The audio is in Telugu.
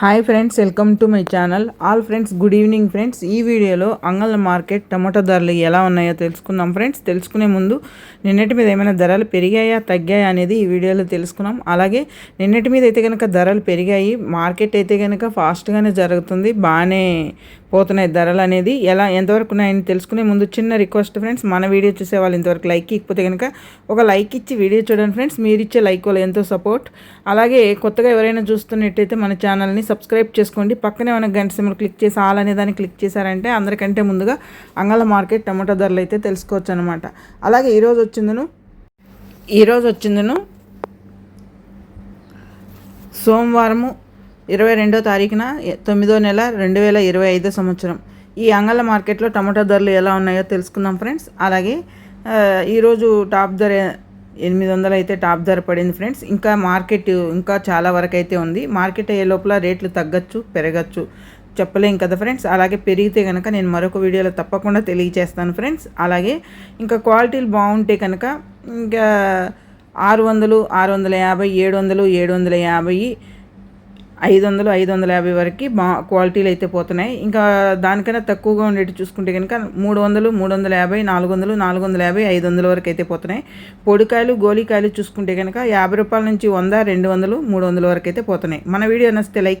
Hi friends welcome to my channel all friends good evening friends ఈ వీడియోలో అంగళ్ళ మార్కెట్ టమాటో ధరలు ఎలా ఉన్నాయో తెలుసుకుందాం ఫ్రెండ్స్ తెలుసుకునే ముందు నిన్నటి మీద ఏమైనా ధరలు పెరిగాయా తగ్గాయా అనేది ఈ వీడియోలో తెలుసుకున్నాం. అలాగే నిన్నటి మీద అయితే కనుక ధరలు పెరిగాయి మార్కెట్ అయితే కనుక ఫాస్ట్గానే జరుగుతుంది బాగానే పోతున్నాయి ధరలు అనేది ఎలా ఎంతవరకు ఉన్నాయని తెలుసుకునే ముందు చిన్న రిక్వెస్ట్ ఫ్రెండ్స్ మన వీడియో చూసే వాళ్ళు ఇంతవరకు లైక్ ఇకపోతే కనుక ఒక లైక్ ఇచ్చి వీడియో చూడండి ఫ్రెండ్స్ మీరు ఇచ్చే లైక్ వల్ల ఎంతో సపోర్ట్ అలాగే కొత్తగా ఎవరైనా చూస్తున్నట్టయితే మన ఛానల్ని సబ్స్క్రైబ్ చేసుకోండి. పక్కనే మన గంట సిమ్లు క్లిక్ చేసి ఆల్ అనే దాన్ని క్లిక్ చేశారంటే అందరికంటే ముందుగా అంగళ మార్కెట్ టమాటో ధరలు అయితే తెలుసుకోవచ్చు అనమాట అలాగే ఈరోజు వచ్చిందను ఈరోజు వచ్చిందను సోమవారము ఇరవై రెండో తారీఖున తొమ్మిదో నెల రెండు వేల ఇరవై ఐదో సంవత్సరం. ఈ అంగళ మార్కెట్లో టమాటా ధరలు ఎలా ఉన్నాయో తెలుసుకుందాం ఫ్రెండ్స్. అలాగే ఈరోజు టాప్ ధర ఎనిమిది వందలు అయితే టాప్ ధర పడింది ఫ్రెండ్స్. ఇంకా మార్కెట్ ఇంకా చాలా వరకు అయితే ఉంది. మార్కెట్ అయ్యే లోపల రేట్లు తగ్గచ్చు పెరగచ్చు చెప్పలేం కదా ఫ్రెండ్స్. అలాగే పెరిగితే కనుక నేను మరొక వీడియోలో తప్పకుండా తెలియజేస్తాను ఫ్రెండ్స్. అలాగే ఇంకా క్వాలిటీలు బాగుంటే కనుక ఇంకా ఆరు వందలు ఆరు వందల యాభై ఏడు వందలు ఏడు వందల యాభై ఐదు వందలు ఐదు వందల యాభై వరకు బా క్వాలిటీలు అయితే పోతున్నాయి. ఇంకా దానికన్నా తక్కువగా ఉండేటి చూసుకుంటే కనుక మూడు వందలు మూడు వందల యాభై నాలుగు వందలు నాలుగు వందల యాభై ఐదు వందల వరకు అయితే పోతున్నాయి. పొడికాయలు గోలికాయలు చూసుకుంటే కనుక యాభై రూపాయల నుంచి వంద రెండు వందలు మూడు వందల వరకు అయితే పోతున్నాయి. మన వీడియో నచ్చితే లైక్